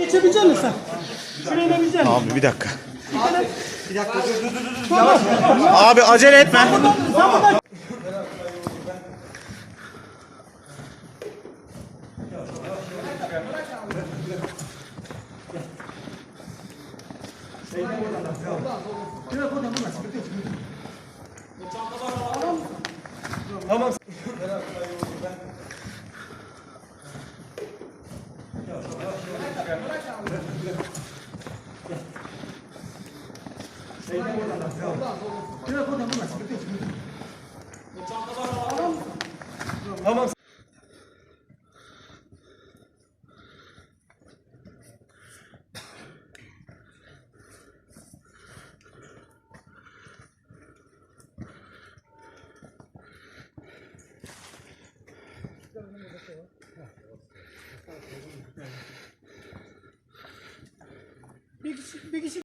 Geçebilecek misin sen? Şuraya inebilecek misin? Abi bir dakika. Bir dakika dur dur dur dur. Tamam. Abi acele etme. Sen buradan bir kişi, bir kişi